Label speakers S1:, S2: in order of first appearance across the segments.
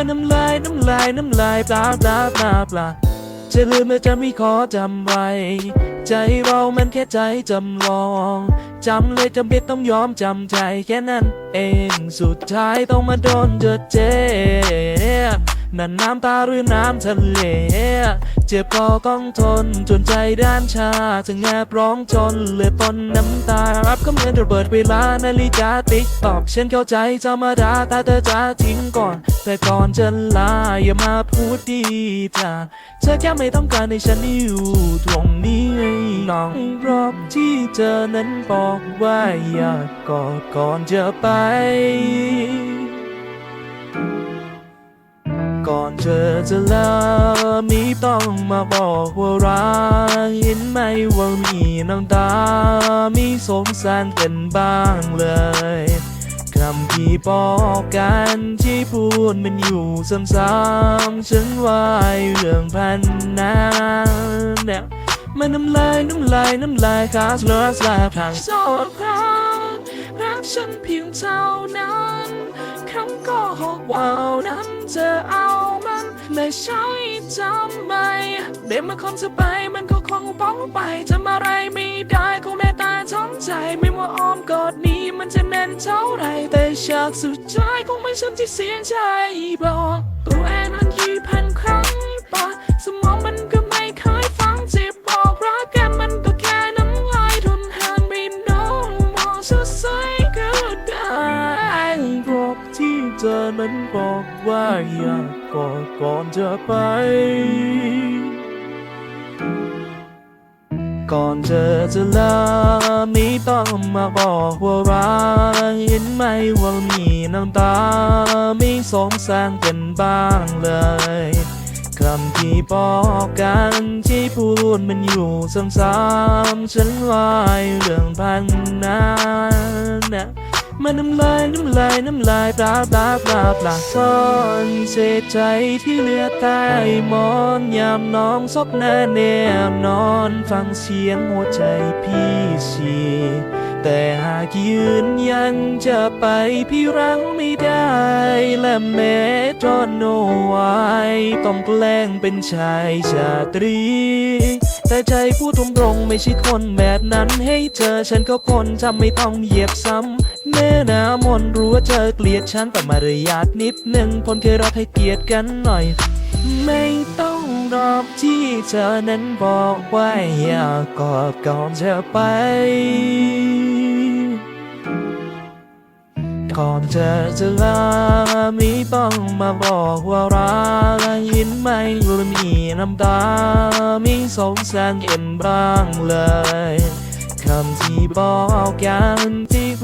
S1: มันน้ำลายน้ำลายน้ำลายปลาปลาปลาปลาจะลืมและจะไม่ขอจำไว้ ใจเรามันแค่ใจจำลองจำเลยจำเป็นต้องยอมจำใจแค่นั้น เองสุดท้ายต้องมาโดนเจอเจ็บ นั่นน้ำตาหรือน้ำทะเล เจ็บก็ต้องทนจนใจด้านชาถึงแอบร้องจนเลือดปนน้ำตารับก็เหมือนระเบิดเวลานาฬิกาติ๊กตอกฉันเข้าใจธรรมดาแต่เธอจะทิ้งก่อน แต่ก่อนจะลาอย่ามาพูดดีจ้าเธอแค่ไม่ต้องการให้ฉันอยู่ตรงนี้น้องรอบที่เจอนั้นบอกว่าอยากกอดก่อนจะไป เธอจะลามีต้องมาบอกว่ารักเห็นไหมว่ามีน้ำตา มีสงสารกันบ้างเลยคำที่บอกกันที่พูดมันอยู่ซ้ำๆฉันว่าเรื่องพันนั้นเนี่ยมันน้ำลายน้ำลายน้ำลายคาสเลาสลาทางโสดรักรักฉันเพียงเท่านั้น ก็หกว่าวนั้นจะเอามันไม่ใช่ทำไมเดี๋ยวมันคงจะไปมันก็คงป้องไปทำอะไรไม่ได้คงแม่ตาท้องใจไม่ว่าอ้อมกอดนี้มันจะแน่นเท่าไรแต่ฉากสุดท้ายคงไม่ช้ำที่เสียใจบอกตัวเองอันยี่พันครั้ง เธอนั้นบอกว่าอยากกอดก่อนจะไป ก่อนเธอจะลามีต้องมาบอกว่ารักเห็นไหมว่ามีน้ำตามีสงสารกันบ้างเลยคำที่บอกกันที่พูดมันอยู่ซ้ำๆฉันว่าเรื่องพันนั้น มันน้ำลายน้ำลายน้ำลายปลาปลาปลาปลาซ่อนเศษใจที่เหลือใต้หมอนยามน้องซบหน้าแนมนอนฟังเสียงหัวใจพี่สีแต่หากยืนยันจะไปพี่รักไม่ได้ และแม้จอนโนไว้ต้องแกล้งเป็นชายชาตรี แต่ใจพูดตรงๆไม่ใช่คนแบบนั้นให้เจอฉันก็พ้นทำไม่ต้องเหยียบซ้ำ แม่นามนรู้ว่าเธอเกลียดฉันแต่มารยาทนิดหนึ่งพนเคยรักให้เกียรติกันหน่อย ไม่ต้องรอบที่เธอนั้นบอกว่าอยากกอดก่อนจะไปก่อนเธอจะลามีต้องมาบอกว่ารักเห็นไหมว่ามีน้ำตามีสงสารเห็นบ้างเลยคำที่บอกกันที่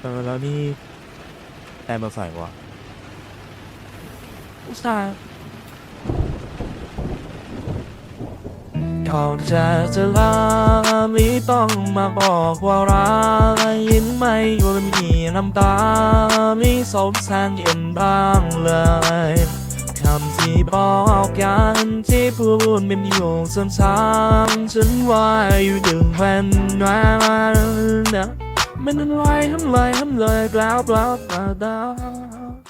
S1: เออแล้วนี่แอร์มาใส่วะอุตส่าห์ก่อนจะจะลามีต้องมาบอกว่ารักเห็นไหมว่ามีน้ำตามีสมแสารเย็นบ้างเลยคำที่บอกกันที่พูดมันอยู่ซ้ำๆฉันว่าอยู่ดึงแผ่นนั้นนะ มันน้นลายน้ำลายน้ำลยกล่าเปล่าเปล่าเปล่า